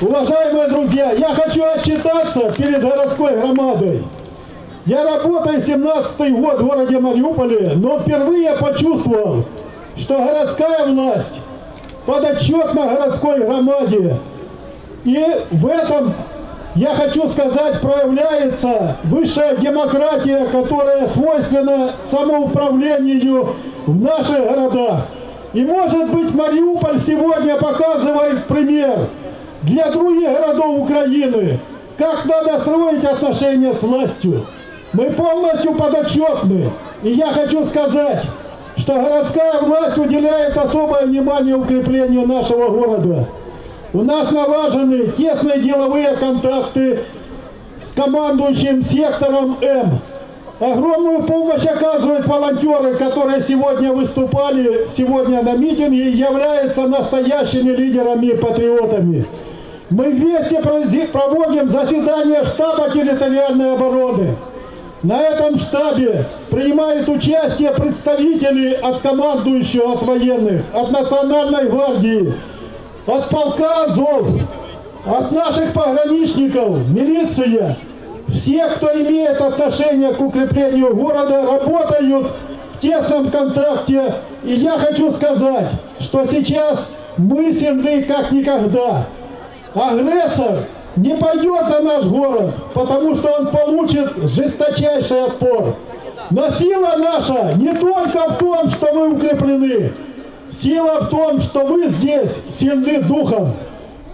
Уважаемые друзья, я хочу отчитаться перед городской громадой. Я работаю 17 год в городе Мариуполе, но впервые почувствовал, что городская власть подотчетна городской громаде. И в этом, я хочу сказать, проявляется высшая демократия, которая свойственна самоуправлению в наших городах. И может быть Мариуполь сегодня показывает пример для других городов Украины, как надо строить отношения с властью. Мы полностью подотчетны. И я хочу сказать, что городская власть уделяет особое внимание укреплению нашего города. У нас налажены тесные деловые контакты с командующим сектором М. Огромную помощь оказывают волонтеры, которые сегодня выступали сегодня на митинге и являются настоящими лидерами и патриотами. Мы вместе проводим заседание штаба территориальной обороны. На этом штабе принимают участие представители от командующего, от военных, от Национальной гвардии, от полка Азов, от наших пограничников, милиция. Все, кто имеет отношение к укреплению города, работают в тесном контакте. И я хочу сказать, что сейчас мы сильны как никогда. Агрессор не пойдет на наш город, потому что он получит жесточайший отпор. Но сила наша не только в том, что мы укреплены. Сила в том, что мы здесь сильны духом.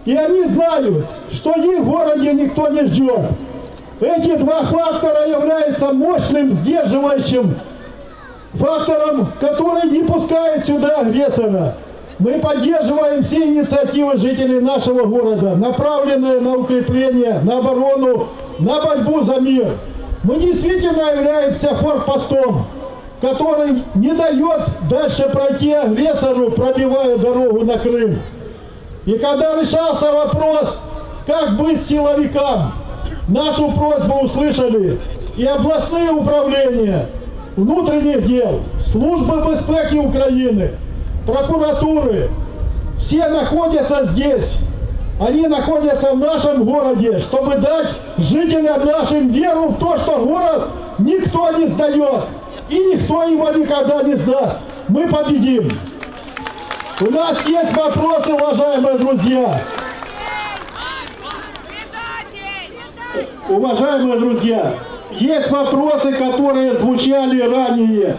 И они знают, что их в городе никто не ждет. Эти два фактора являются мощным сдерживающим фактором, который не пускает сюда агрессора. Мы поддерживаем все инициативы жителей нашего города, направленные на укрепление, на оборону, на борьбу за мир. Мы действительно являемся форпостом, который не дает дальше пройти агрессору, пробивая дорогу на Крым. И когда решался вопрос, как быть силовикам, нашу просьбу услышали и областные управления внутренних дел, службы безпеки Украины – прокуратуры, все находятся здесь. Они находятся в нашем городе, чтобы дать жителям нашим веру в то, что город никто не сдает. И никто его никогда не сдаст. Мы победим. У нас есть вопросы, уважаемые друзья. Уважаемые друзья, есть вопросы, которые звучали ранее.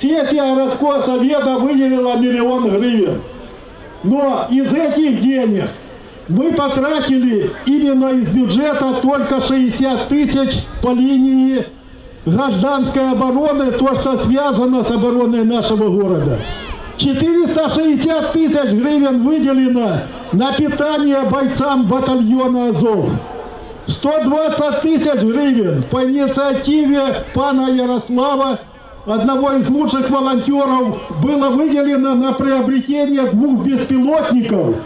Сессия городского совета выделила миллион гривен. Но из этих денег мы потратили именно из бюджета только 60 тысяч по линии гражданской обороны, то, что связано с обороной нашего города. 460 тысяч гривен выделено на питание бойцам батальона «Азов». 120 тысяч гривен по инициативе пана Ярослава одного из лучших волонтеров было выделено на приобретение двух беспилотников,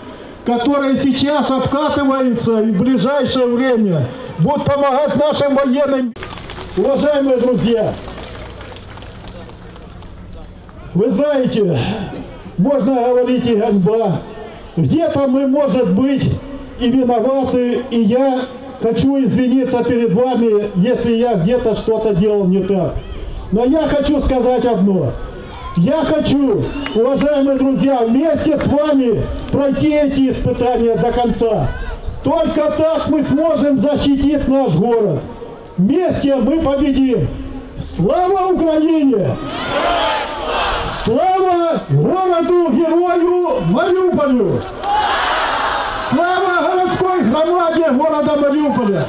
которые сейчас обкатываются и в ближайшее время будут помогать нашим военным. Уважаемые друзья, вы знаете, можно говорить и ганьба. Где-то мы, может быть, и виноваты, и я хочу извиниться перед вами, если я где-то что-то делал не так. Но я хочу сказать одно. Я хочу, уважаемые друзья, вместе с вами пройти эти испытания до конца. Только так мы сможем защитить наш город. Вместе мы победим. Слава Украине! Слава городу-герою Мариуполю! Слава городской громаде города Мариуполя!